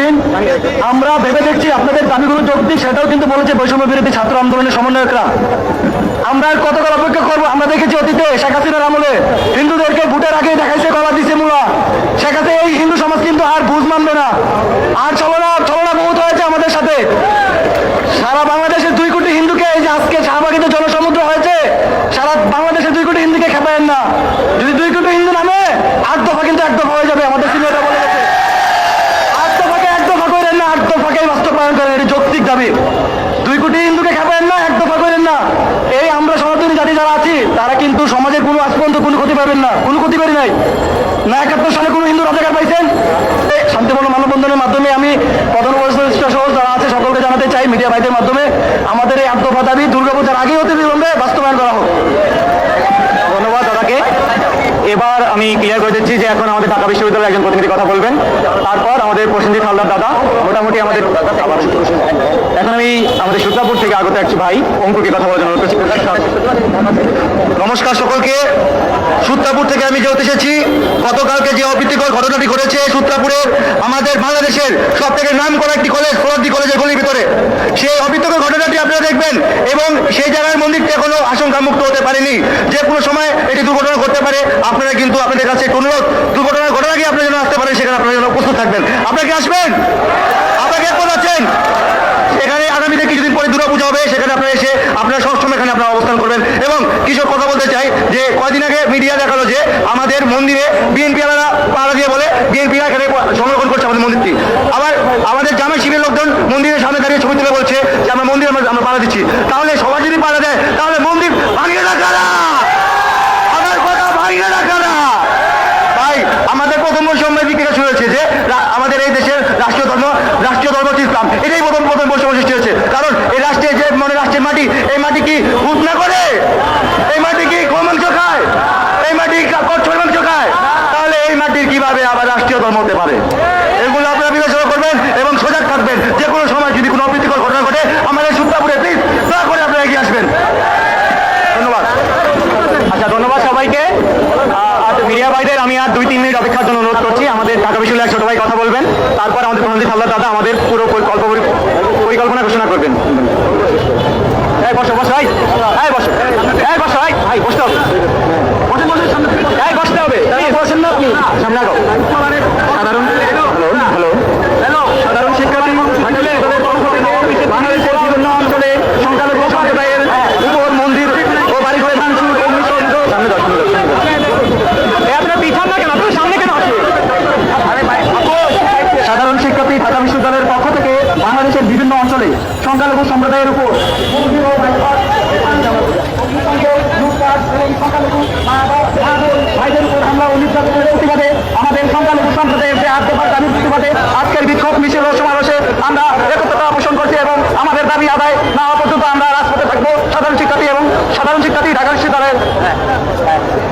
দিন আমরা ভেবে দেখছি আপনাদের দাবিগুলো যৌক্তিক, সেটাও কিন্তু বলেছে বৈষম্য বিরোধী ছাত্র আন্দোলনের সমন্বয়করা। আমরা কতকাল অপেক্ষা করব? আমরা দেখেছি অতীতে শেখ হাসিনার আমলে হিন্দুদেরকে ভোটের আগে দেখাইছে, গলা দিছে মূলা। শেখ এই হিন্দু সমাজ কিন্তু আর বুঝ মানবে না। আর ছলনা ছলনা বহুত হয়েছে আমাদের সাথে। সারা বাংলাদেশের দুই কোটি হিন্দুকে এই যে আজকে শাহবাগিতে জনসমুদ্র হয়েছে, সারা বাংলাদেশের দুই কোটি হিন্দুকে খেপায়েন না যদি দুই কোটি হিন্দু নামে আট দফা কিন্তু এক দফা হয়ে যাবে আমাদের সিনিয়ররা বলে গেছে আট দফাকে এক দফা করেন না আট দফাকেই বাস্তবায়ন করেন এটি যৌক্তিক দাবি দুই কোটি হিন্দুকে খেপায়েন না এক দফা করেন না এই আমরা সনাতনী জাতি যারা আছি তারা কিন্তু সমাজের কোনো আজ পর্যন্ত কোনো ক্ষতি পাবেন না, কোনো ক্ষতি করি নাই। না একাত্তর সালে কোনো হিন্দু রাজাকার পাইছেন? শান্তিপূর্ণ মানববন্ধনের মাধ্যমে আমি প্রধান উপদেষ্টা সহ যারা আছে সকলকে জানাতে চাই, মিডিয়া ভাইদের মাধ্যমে। আমাদের এই আত্মপা দাবি দুর্গাপূজার আগেই হতে বিলম্বে বাস্তবায়ন করা হোক। ধন্যবাদ দাদাকে। এবার আমি ক্লিয়ার করে দিচ্ছি যে এখন আমাদের ঢাকা বিশ্ববিদ্যালয়ের একজন প্রতিনিধি কথা বলবেন। আমাদের প্রসেনজিৎ হালদার দাদা, মোটামুটি আমাদের এখন আমি আমাদের সূত্রাপুর থেকে আগত একটি ভাই অঙ্কুকে কথা বলার জন্য নমস্কার সকলকে। সূত্রাপুর থেকে আমি যেহেতু এসেছি, গতকালকে যে অপ্রীতিকর ঘটনাটি ঘটেছে সূত্রাপুরে আমাদের বাংলাদেশের সব থেকে নাম করা একটি কলেজ ফোরাদ্দি কলেজের গলির ভিতরে। সেই অপ্রীতিকর ঘটনাটি আপনারা দেখবেন এবং সেই জায়গার মন্দিরটি এখনও আশঙ্কা মুক্ত হতে পারেনি। যে কোনো সময় এটি দুর্ঘটনা ঘটতে পারে, আপনারা কিন্তু আপনাদের কাছে অনুরোধ, দুর্ঘটনার ঘটনা আগে আপনারা যেন আসতে পারেন সেখানে আপনারা উপস্থিত থাকবেন। আপনারা কি আসবেন? আপনাকে কে আছেন? এখানে আগামীতে কিছুদিন পরে দুর্গা পূজা হবে, সেখানে আপনারা এসে আপনারা সবসময় এখানে আপনারা অবস্থান করবেন। এবং কিছু কথা বলতে চাই, যে কয়দিন আগে মিডিয়া দেখাল যে আমাদের মন্দিরে বিএনপি আলাদা পাড়া দিয়ে বলে বিএনপি এখানে সংরক্ষণ করছে আমাদের মন্দিরটি আবার আমাদের জামাই শিবির লোকজন মন্দিরের সামনে দাঁড়িয়ে ছবি তুলে বলছে যে আমরা মন্দির আমরা আমরা পাড়া দিচ্ছি তাহলে সবাই যদি পাড়া দেয় তাহলে মন্দির ভাঙিয়ে না কারা আমার কথা ভাঙিয়ে না কারা তাই আমাদের প্রথম বৈষম্যের বিক্রিয়া শুরু হয়েছে যে রা- আমাদের এই দেশের রাষ্ট্রীয় ধর্ম রাষ্ট্রীয় ধর্ম হচ্ছে ইসলাম এটাই প্রথম প্রথম বৈষম্য সৃষ্টি হয়েছে কারণ এই রাষ্ট্রের যে মানে রাষ্ট্রের মাটি এই মাটি কি ভূত না করে এই মাটি কি কোন মাংস খায় এই মাটি কা- কচ্ছর মাংস খায় তাহলে এই মাটির কীভাবে আবার রাষ্ট্রীয় ধর্ম হতে পারে এগুলো আপনারা বিবেচনা করবেন এবং সজাগ থাকবেন যে কোনো সময় যদি কোনো অপ্রীতিকর ঘটনা ঘটে আমাদের সুত্রাপুরে প্লিজ দয়া করে আপনারা এগিয়ে আসবেন ধন্যবাদ আচ্ছা ধন্যবাদ সবাইকে আহ, আর মিডিয়া ভাইদের আমি আর দুই তিন মিনিট অপেক্ষার জন্য অনুরোধ করছি আমাদের ঢাকা বিশ্ববিদ্যালয়ের ছোট ভাই কথা বলবেন তারপর আমাদের প্রধানমন্ত্রী সাল্লাহ দাদা আমাদের পুরো পরিকল্প পরিকল্পনা ঘোষণা করবেন। এই বসো বসো ভাই এই বসো এই বসো ভাই ভাই বসতে হবে। বসেন বসেন, সামনে এই, বসতে হবে। বসেন না আপনি। সামনে আগাও। সাধারণ হ্যালো সাধারণ শিক্ষার্থী মণ্ডলী, বাংলাদেশের বিভিন্ন অঞ্চলে সংখ্যালঘু সম্প্রদায়ের উপর মন্দির ও বাড়ি ঘরে ভাঙচুর অগ্নিসংযোগ সামনে যাও, সামনে যাও, সামনে যাও। এই আপনারা পিছান না কেন আপনারা সামনে কেন আসেন সাধারণ শিক্ষার্থী ঢাকা বিশ্ববিদ্যালয়ের পক্ষ থেকে বাংলাদেশের বিভিন্ন অঞ্চলে সংখ্যালঘু সম্প্রদায়ের উপর মন্দির ও বাড়ি ঘর অগ্নিসংযোগ, লুটপাট এবং সংখ্যালঘু মা বাবা, মা বোন, ভাইদের উপর হামলা ও নির্যাতনের প্রতিবাদে আমাদের সংখ্যালঘু সম্প্রদায়ের যে প্রতিবাদে আজকের বিক্ষোভ মিছিল ও সমাবেশে আমরা একত্রতা পোষণ করছি এবং আমাদের দাবি আদায় না হওয়া পর্যন্ত আমরা রাজপথে থাকব। সাধারণ শিক্ষার্থী এবং সাধারণ শিক্ষার্থী ঢাকা বিশ্ববিদ্যালয়ের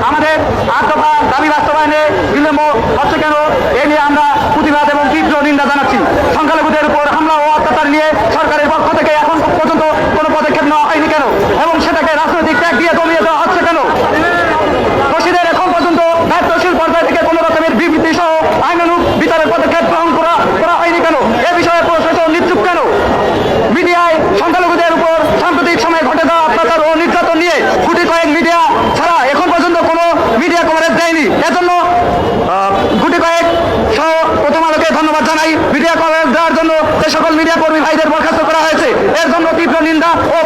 আমাদের আত্মপা দাবি বাস্তবায়নে বিলম্ব হচ্ছে কেন? এ নিয়ে আমরা প্রতিবাদ এবং তীব্র নিন্দা জানাচ্ছি। সংখ্যালঘুদের উপর হামলা ও অত্যাচার নিয়ে সরকারের পক্ষ থেকে এখন পর্যন্ত কোনো পদক্ষেপ নেওয়া হয়নি কেন? এবং সেটাকে রাজনৈতিক ত্যাগ দিয়ে দমিয়ে দেওয়া হচ্ছে কেন দোষীদের এখন পর্যন্ত দায়িত্বশীল পর্যায় থেকে কোনো রকমের বিবৃতি সহ আইনানুগ বিচারের পদক্ষেপ গ্রহণ করা করা হয়নি কেন এ বিষয়ে প্রশাসন নিশ্চুপ কেন মিডিয়ায় সংখ্যালঘুদের উপর সাম্প্রতিক সময়ে ঘটে যাওয়া অত্যাচার ও নির্যাতন নিয়ে গুটি কয়েক মিডিয়া ছাড়া এখন পর্যন্ত কোনো মিডিয়া কভারেজ দেয়নি এজন্য আহ, গুটি কয়েক সহ আলোকে ধন্যবাদ জানাই। মিডিয়া কভারেজ দেওয়ার জন্য যে সকল মিডিয়া কর্মী ভাইদের বরখাস্ত করা হয়েছে, এর জন্য তীব্র নিন্দা ও